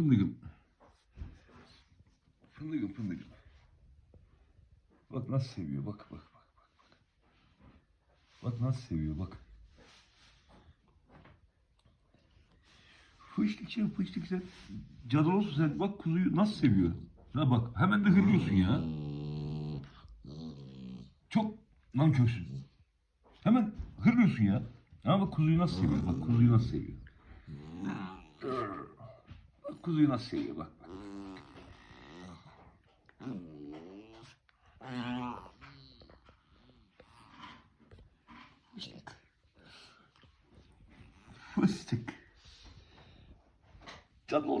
Fındıkım. Fındıkım fındıkım. Bak nasıl seviyor bak bak bak bak. Bak, nasıl seviyor bak. Fıştık sen fıştık sen. Cadı olsun sen bak kuzuyu nasıl seviyor. Ha bak hemen de hırlıyorsun ya. Çok nankörsün. Hemen hırlıyorsun ya. Ama bak kuzuyu nasıl seviyor bak kuzuyu nasıl seviyor. Bak kuzuyu nasıl seviyor bak. bak. Fıstık. Canlı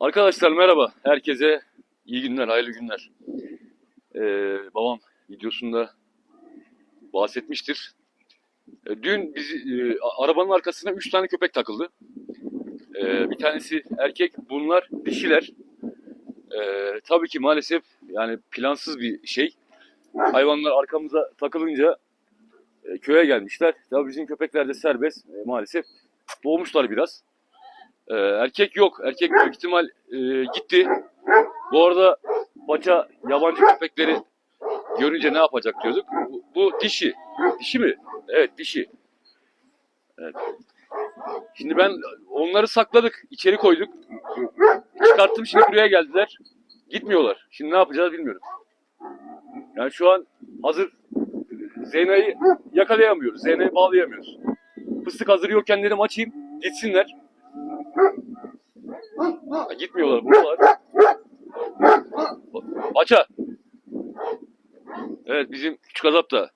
Arkadaşlar merhaba. Herkese iyi günler, hayırlı günler. Ee, babam videosunda bahsetmiştir. Ee, dün biz e, arabanın arkasına 3 tane köpek takıldı. Ee, bir tanesi erkek, bunlar dişiler. Ee, tabii ki maalesef yani plansız bir şey. Hayvanlar arkamıza takılınca e, köye gelmişler. Tabii bizim köpekler de serbest. E, maalesef boğmuşlar biraz. Ee, erkek yok. Erkek büyük ihtimal e, gitti. Bu arada paça yabancı köpekleri görünce ne yapacak diyorduk. Bu, bu dişi. Dişi mi? Evet dişi. Evet. Şimdi ben onları sakladık. içeri koyduk. Çıkarttım şimdi buraya geldiler. Gitmiyorlar. Şimdi ne yapacağız bilmiyorum. Yani şu an hazır Zeyna'yı yakalayamıyoruz. Zeyna'yı bağlayamıyoruz. Fıstık hazır yokken dedim açayım. Gitsinler. Ha, gitmiyorlar buradalar. Paça. Evet bizim küçük azap da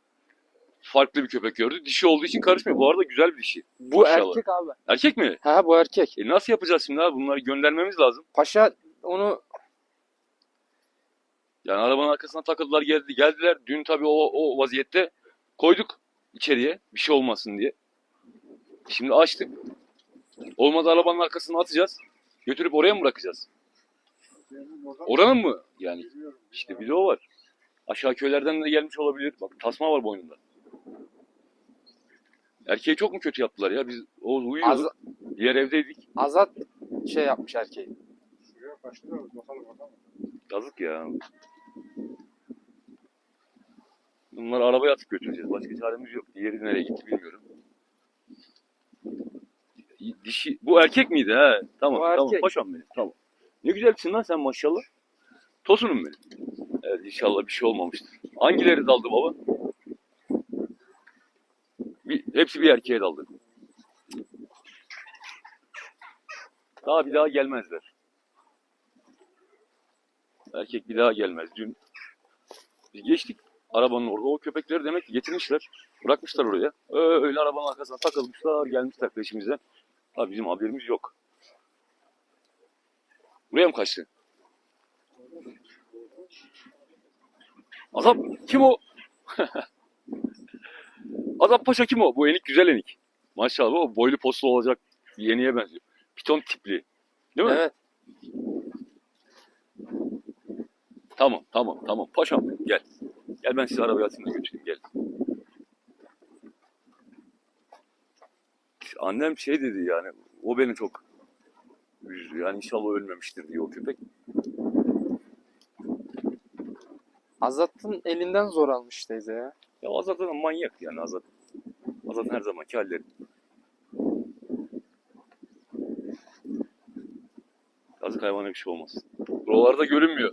farklı bir köpek gördü. Dişi olduğu için karışmıyor. Bu arada güzel bir dişi. Bu Maşallah. erkek abi. Erkek mi? Ha bu erkek. E nasıl yapacağız şimdi abi? Bunları göndermemiz lazım. Paşa onu Yani arabanın arkasına takıldılar geldi, geldiler. Dün tabii o, o vaziyette koyduk içeriye bir şey olmasın diye. Şimdi açtık. Olmadı arabanın arkasına atacağız. Götürüp oraya mı bırakacağız? Oranın mı? Yani işte video var. Aşağı köylerden de gelmiş olabilir. Bak tasma var boynunda. Erkeği çok mu kötü yaptılar ya? Biz o uyuyordu. Az- Diğer evdeydik. Azat şey yapmış erkeği. Yazık ya. Bunları arabaya atıp götüreceğiz. Başka çaremiz yok. Diğeri nereye gitti bilmiyorum. Dişi, bu erkek miydi ha? Tamam, Bu tamam. erkek. Paşam benim, tamam. Ne güzelsin lan sen maşallah. Tosunum benim. Evet inşallah bir şey olmamıştır. Hangileri daldı baba? Bir, hepsi bir erkeğe daldı. Daha bir daha gelmezler. Erkek bir daha gelmez. Dün biz geçtik arabanın orada. O köpekleri demek ki getirmişler. Bırakmışlar oraya. Öyle arabanın arkasına takılmışlar. Gelmişler peşimizden. Ha bizim haberimiz yok. Buraya mı kaçtı? Azap kim o? Azap Paşa kim o? Bu enik güzel enik. Maşallah o boylu poslu olacak yeniye benziyor. Piton tipli. Değil mi? Evet. Tamam tamam tamam. Paşam gel. Gel ben sizi arabaya atayım da götüreyim gel. Annem şey dedi yani o beni çok üzdü. Yani inşallah ölmemiştir diye o köpek. Azat'ın elinden zor almış teyze ya. Ya Azat zaten manyak yani Azat. Azat her zamanki halleri. Yazık hayvana bir şey olmaz. Buralarda görünmüyor.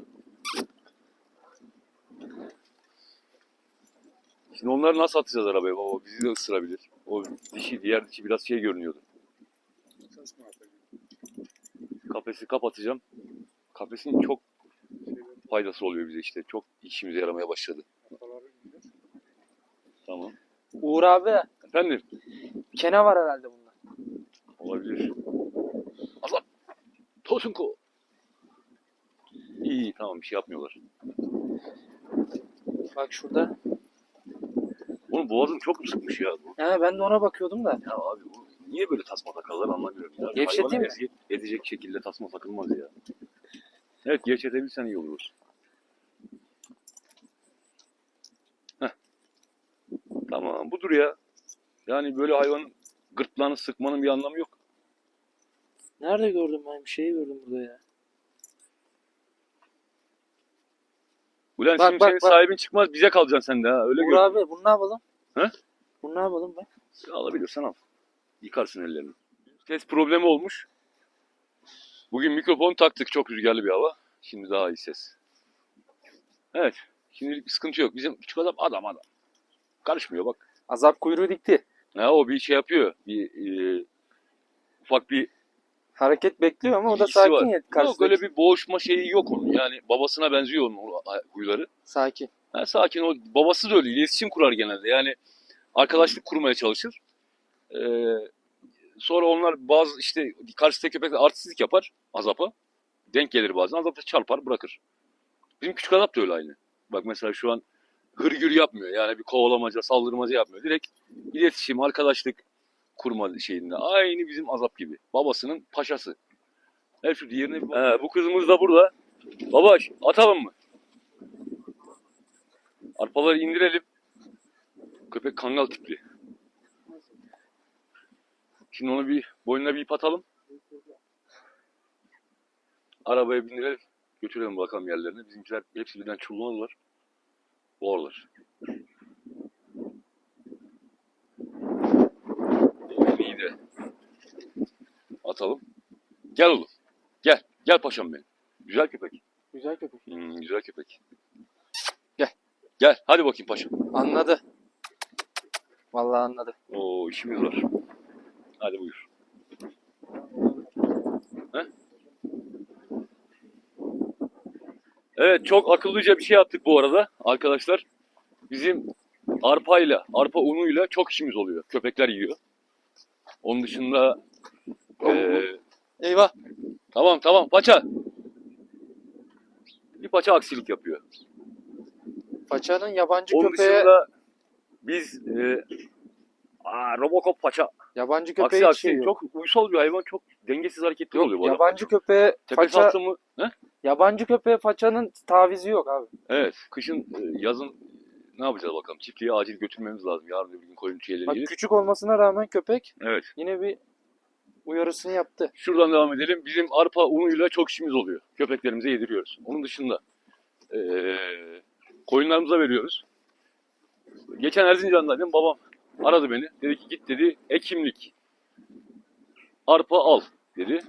Şimdi onları nasıl atacağız arabaya baba? Bizi de ısırabilir. O dişi, diğer dişi biraz şey görünüyordu. Kafesi kapatacağım. Kafesin çok faydası oluyor bize işte. Çok işimize yaramaya başladı. Tamam. Uğur abi Efendim? kene var herhalde bunda. Olabilir. Allah! Tosunko! İyi iyi tamam bir şey yapmıyorlar. Bak şurada. Oğlum boğazın çok mu sıkmış ya? bu? He, ben de ona bakıyordum da. Ya abi bu niye böyle tasma takarlar anlamıyorum. Ya. Gevşeteyim Hayvana mi? eziyet edecek şekilde tasma takılmaz ya. Evet gevşetebilirsen iyi olur. Heh. Tamam budur ya. Yani böyle hayvanın gırtlağını sıkmanın bir anlamı yok. Nerede gördüm ben? Bir şey gördüm burada ya. Ulan Bak, şimdi bak, senin bak. sahibin çıkmaz bize kalacaksın sen de ha. Öyle Uğur gör. abi bunu ne yapalım? He? Bunu ne yapalım ben? Alabilirsen al. Yıkarsın ellerini. Ses problemi olmuş. Bugün mikrofon taktık. Çok rüzgarlı bir hava. Şimdi daha iyi ses. Evet. Şimdilik bir sıkıntı yok. Bizim küçük adam adam adam. Karışmıyor bak. Azap kuyruğu dikti. Ha, o bir şey yapıyor. Bir e, ufak bir Hareket bekliyor ama o da ilgisi sakin var. ya. Yok karşıdaki. öyle bir boğuşma şeyi yok onun. Yani babasına benziyor onun huyları. Sakin. Ha, sakin o. Babası da öyle. İletişim kurar genelde. Yani arkadaşlık kurmaya çalışır. Ee, sonra onlar bazı işte karşıdaki köpekler artistlik yapar azapa. Denk gelir bazen. Azap da çarpar bırakır. Bizim küçük azap da öyle aynı. Bak mesela şu an hırgür yapmıyor. Yani bir kovalamaca, saldırmaca yapmıyor. Direkt iletişim, arkadaşlık kurma şeyinde. Aynı bizim azap gibi. Babasının paşası. Her şu diğerine bir bak. Bu kızımız da burada. Baba atalım mı? Arpaları indirelim. Köpek kangal tipli. Şimdi onu bir boynuna bir ip atalım. Arabaya bindirelim. Götürelim bakalım yerlerine. Bizimkiler hepsi birden çullanırlar. Boğarlar. İyi de atalım. Gel oğlum. Gel. Gel paşam benim. Güzel köpek. Güzel köpek. Hmm, güzel köpek. Gel. Gel. Hadi bakayım paşam. Anladı. Vallahi anladı. Oo işimiz var. Hadi buyur. He? Evet çok akıllıca bir şey yaptık bu arada arkadaşlar. Bizim arpayla, arpa unuyla çok işimiz oluyor. Köpekler yiyor. Onun dışında eee, Eyvah. tamam tamam paça. Bir paça aksilik yapıyor. Paçanın yabancı Onun köpeğe dışında biz eee aa, Robocop paça yabancı köpeğe Aksi hiç aksi şey yok. çok uysal bir hayvan çok dengesiz hareketler oluyor bu arada. yabancı köpeğe Tepe faça mı? He? yabancı köpeğe façanın tavizi yok abi. Evet. Kışın e, yazın ne yapacağız bakalım. Çiftliğe acil götürmemiz lazım. Yarın öbür gün koyun şeyleri Bak gelir. küçük olmasına rağmen köpek Evet. yine bir uyarısını yaptı. Şuradan devam edelim. Bizim arpa unuyla çok işimiz oluyor. Köpeklerimize yediriyoruz. Onun dışında e, koyunlarımıza veriyoruz. Geçen Erzincan'daydım. Babam aradı beni. Dedi ki git dedi ekimlik. Arpa al dedi.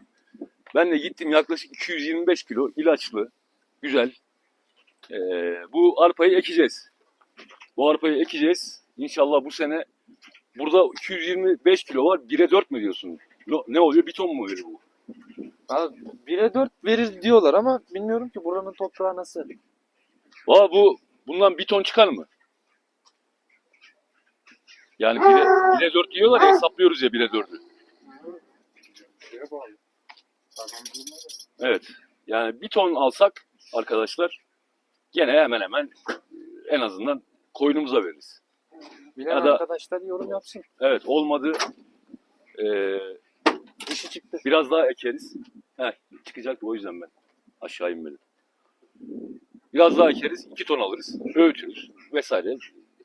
Ben de gittim yaklaşık 225 kilo ilaçlı. Güzel. E, bu arpayı ekeceğiz. Bu arpayı ekeceğiz. İnşallah bu sene burada 225 kilo var. 1'e 4 mü diyorsun? Ne oluyor? Bir ton mu verir bu? Abi 1'e 4 verir diyorlar ama bilmiyorum ki buranın toprağı nasıl. Valla bu bundan bir ton çıkar mı? Yani 1'e, 1'e 4 diyorlar ya hesaplıyoruz ya 1'e 4'ü. Evet. Yani bir ton alsak arkadaşlar gene hemen hemen en azından koyunumuza veririz. Bilen Ya da- arkadaşlar yorum yapsın. Evet olmadı eee, Dişi çıktı. biraz daha ekeriz. Heh, çıkacaktı o yüzden ben aşağı inmedim. Biraz daha ekeriz, 2 ton alırız, öğütürüz vesaire.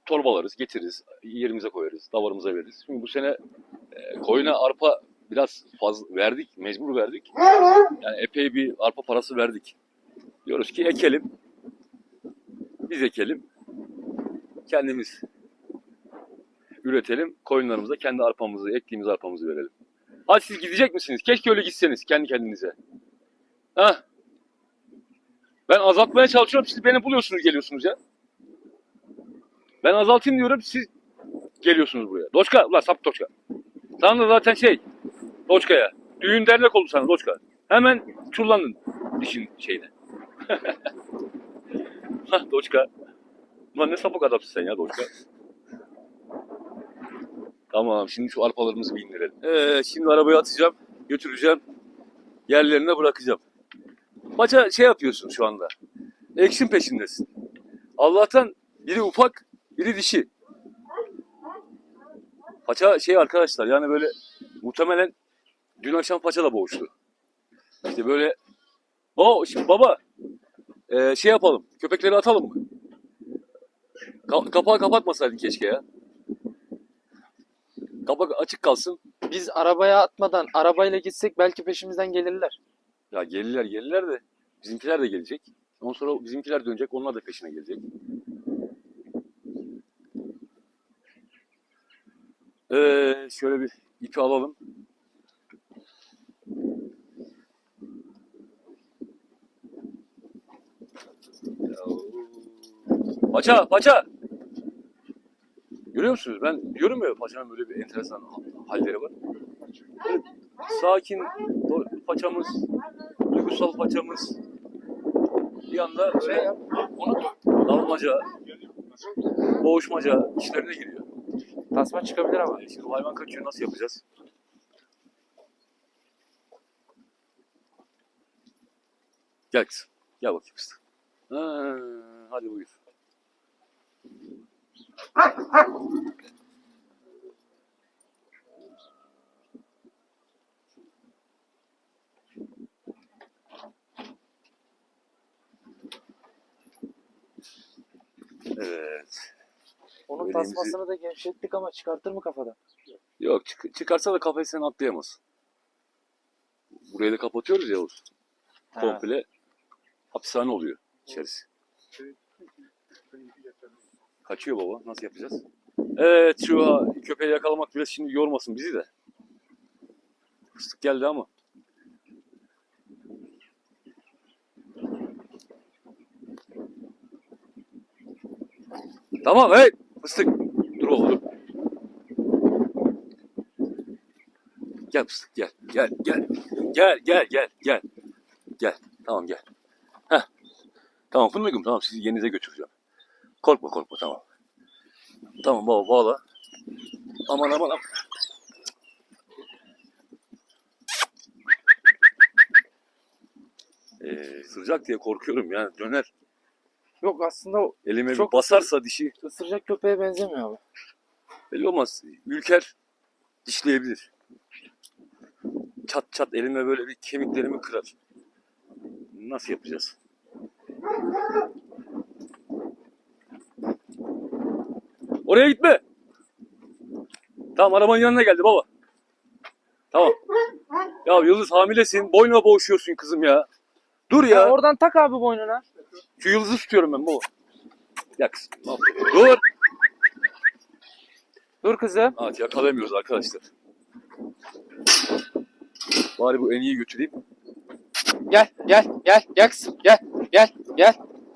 Torbalarız, getiririz, yerimize koyarız, davarımıza veririz. Şimdi bu sene e, koyuna arpa biraz fazla verdik, mecbur verdik. Yani epey bir arpa parası verdik. Diyoruz ki ekelim, biz ekelim, kendimiz üretelim, koyunlarımıza kendi arpamızı, ektiğimiz arpamızı verelim. Hadi siz gidecek misiniz? Keşke öyle gitseniz kendi kendinize. Ha? Ben azaltmaya çalışıyorum. Siz beni buluyorsunuz geliyorsunuz ya. Ben azaltayım diyorum. Siz geliyorsunuz buraya. Doçka. Ulan sap Doçka. Sana da zaten şey. Doçka'ya. Düğün dernek oldu sana Doçka. Hemen çullandın dişin şeyine. Doçka. Ulan ne sapık adamsın sen ya Doçka. Tamam şimdi şu arpalarımızı bir indirelim. Ee, şimdi arabayı atacağım. Götüreceğim. Yerlerine bırakacağım. Paça şey yapıyorsun şu anda. Action peşindesin. Allah'tan biri ufak, biri dişi. Paça şey arkadaşlar yani böyle muhtemelen dün akşam paça da boğuştu. İşte böyle o şimdi baba e, şey yapalım. Köpekleri atalım mı? Ka- kapağı kapatmasaydın keşke ya. Kapak açık kalsın. Biz arabaya atmadan arabayla gitsek belki peşimizden gelirler. Ya gelirler gelirler de bizimkiler de gelecek. Ondan sonra bizimkiler dönecek. Onlar da peşine gelecek. Ee, şöyle bir ipi alalım. Paça, paça. Görüyor musunuz? Ben diyorum ya paçanın böyle bir enteresan halleri var. Böyle sakin paçamız, duygusal paçamız. Bir anda böyle onu dalmaca, boğuşmaca işlerine giriyor. Tasma çıkabilir ama. E Şimdi hayvan kaçıyor nasıl yapacağız? Gel kızım. Gel bakayım kızım. Ha, hadi buyur. Evet. Onun Öyle tasmasını da gevşettik ama çıkartır mı kafadan? Yok çık- çıkarsa da kafesten atlayamaz. Burayı da kapatıyoruz ya. Ha. Komple hapishane oluyor içerisi. Kaçıyor baba. Nasıl yapacağız? Evet şu köpeği yakalamak biraz şimdi yormasın bizi de. Fıstık geldi ama. Tamam hey fıstık. Dur oğlum. Gel fıstık gel. Gel gel. Gel gel gel gel. Gel. Tamam gel. Heh. Tamam fındıkım tamam sizi yerinize götüreceğim. Korkma korkma tamam. Tamam baba bağla. Aman aman aman. Ee, sıcak diye korkuyorum yani döner. Yok aslında o Elime Çok bir basarsa dişi ısıracak köpeğe benzemiyor abi. belli olmaz. Ülker dişleyebilir. Çat çat elime böyle bir kemiklerimi kırar. Nasıl yapacağız? Oraya gitme. Tamam arabanın yanına geldi baba. Tamam. Ya Yıldız hamilesin. Boynuna boğuşuyorsun kızım ya. Dur Ya ya. oradan tak abi boynuna. Şu yıldızı tutuyorum ben baba. Ya kızım. Dur. Dur kızım. Evet yakalayamıyoruz arkadaşlar. Bari bu en iyi götüreyim. Gel gel gel gel kızım gel gel gel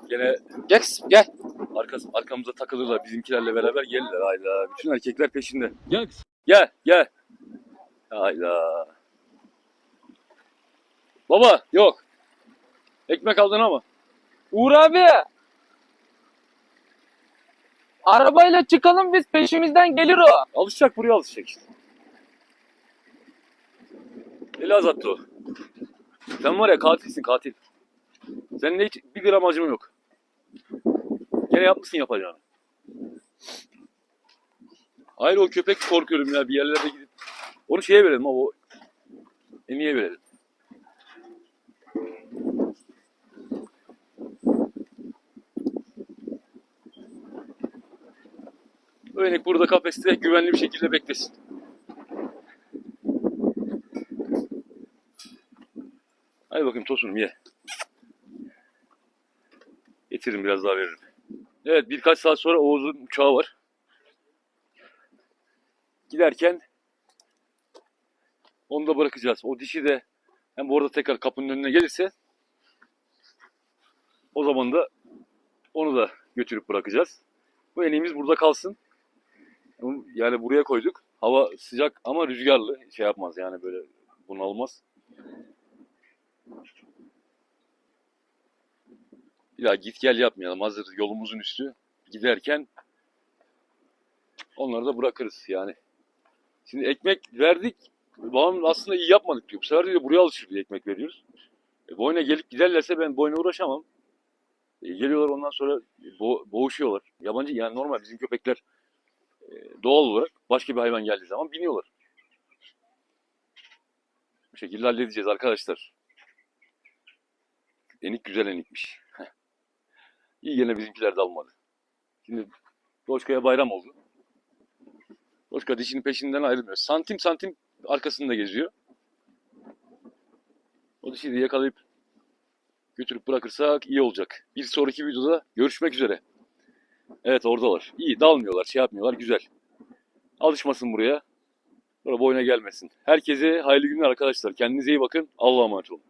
Gene gel kızım gel. Arkası, arkamıza takılırlar bizimkilerle beraber gelirler hayda. Bütün erkekler peşinde. Gel Gel gel. Hayda. Baba yok. Ekmek aldın ama. Uğur abi. Arabayla çıkalım biz peşimizden gelir o. Alışacak buraya alışacak işte. Elazığ o. Sen var ya katilsin katil. Seninle hiç bir gram acım yok. Gene yapmışsın yapacağını. Hayır o köpek korkuyorum ya bir yerlere gidip. Onu şeye verelim ama o Emiye verelim. Öyle burada kafeste güvenli bir şekilde beklesin. Hadi bakayım tosunum ye. Getiririm biraz daha veririm. Evet birkaç saat sonra Oğuz'un uçağı var. Giderken onu da bırakacağız. O dişi de hem bu arada tekrar kapının önüne gelirse o zaman da onu da götürüp bırakacağız. Bu eneğimiz burada kalsın. Yani buraya koyduk. Hava sıcak ama rüzgarlı. Şey yapmaz yani böyle bunalmaz. Daha git gel yapmayalım. Hazır yolumuzun üstü. Giderken onları da bırakırız yani. Şimdi ekmek verdik. Babam aslında iyi yapmadık diyor. Bu sefer diyor buraya alışır diye ekmek veriyoruz. E, boyuna gelip giderlerse ben boyuna uğraşamam. E, geliyorlar ondan sonra bo- boğuşuyorlar. Yabancı yani normal bizim köpekler e, doğal olarak başka bir hayvan geldiği zaman biniyorlar. Bu şekilde halledeceğiz arkadaşlar. Enik güzel enikmiş. İyi gene bizimkiler dalmadı. Şimdi Doşka'ya bayram oldu. Doşka dişinin peşinden ayrılmıyor. Santim santim arkasında geziyor. O dişi de yakalayıp götürüp bırakırsak iyi olacak. Bir sonraki videoda görüşmek üzere. Evet oradalar. İyi dalmıyorlar, şey yapmıyorlar. Güzel. Alışmasın buraya. Sonra boyuna gelmesin. Herkese hayırlı günler arkadaşlar. Kendinize iyi bakın. Allah'a emanet olun.